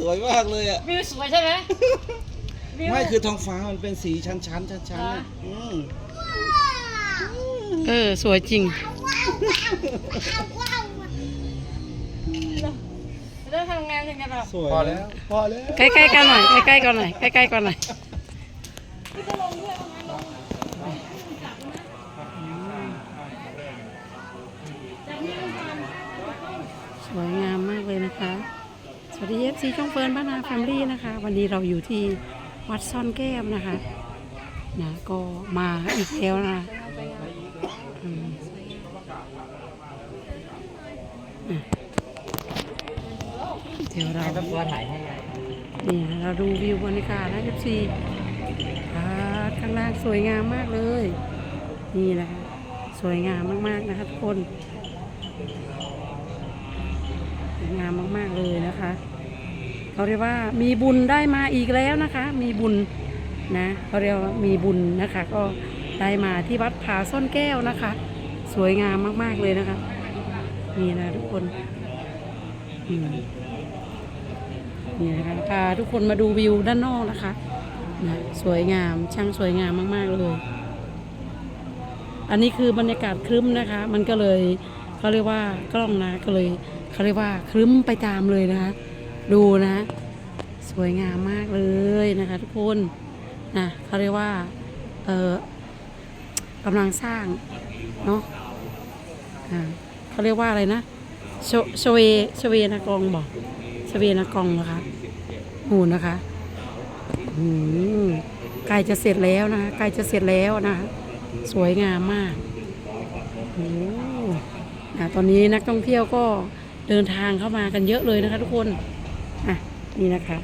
สวยมากเลยอะ วิวสวยใช่ไหมวิว ไม่คือท้องฟ้ามันเป็นสีชั้นๆชั้นๆชั้นๆเหรออะอืมเออ สวยจริง เริ่มทำงานยังไงแบบสวยพอแล้ว พอแล้วใกล้ๆกันหน่อย ใกล้ๆกันหน่อย ใกล้ๆกันหน่อย สวยงามมากเลยนะคะส วัสดีเอฟซีช่องเฟิร์นบ้านนาแฟมิลี่นะคะ วันนี้เราอยู่ที่วัดซ่อนแก้วนะคะนะก็มาอีกแล้วนะเดี๋ยวเราต้องตัวถ่ายให้นี่นะเราดูวิวบรรยากาศนะเอฟซีข้างล่างสวยงามมากเลย นี่นะคะ สวยงามมากๆนะคะทุกคนสวยงามมาก ๆ เลยนะคะ เขาเรียกว่ามีบุญได้มาอีกแล้วนะคะ มีบุญนะเขาเรียกว่ามีบุญนะคะ ก็ได้มาที่วัดผาซ่อนแก้วนะคะ สวยงามมากๆเลยนะคะนี่นะทุกคนอืมนี่นะคะพาทุกคนมาดูวิวด้านนอกนะคะนะสวยงามช่างสวยงามมาก ๆ เลย อันนี้คือบรรยากาศครึ้มนะคะ มันก็เลยเขาเรียกว่ากล้องนะก็เลยเขาเรียกว่าครึ้มไปตามเลยนะคะ ดูนะ สวยงามมากเลยนะคะทุกคนนะเขาเรียกว่า เออกำลังสร้าง เนาะอ่าเขาเรียกว่าอะไรนะโชชเวชเวนากองบอกชเวนากองนะคะหมูนะคะอืมใกล้จะเสร็จแล้วนะใกล้จะเสร็จแล้วนะคะสวยงามมากโอ้นะตอนนี้นักท่องเที่ยวก็เดินทางเข้ามากันเยอะเลยนะคะทุกคน อะนี่นะคะ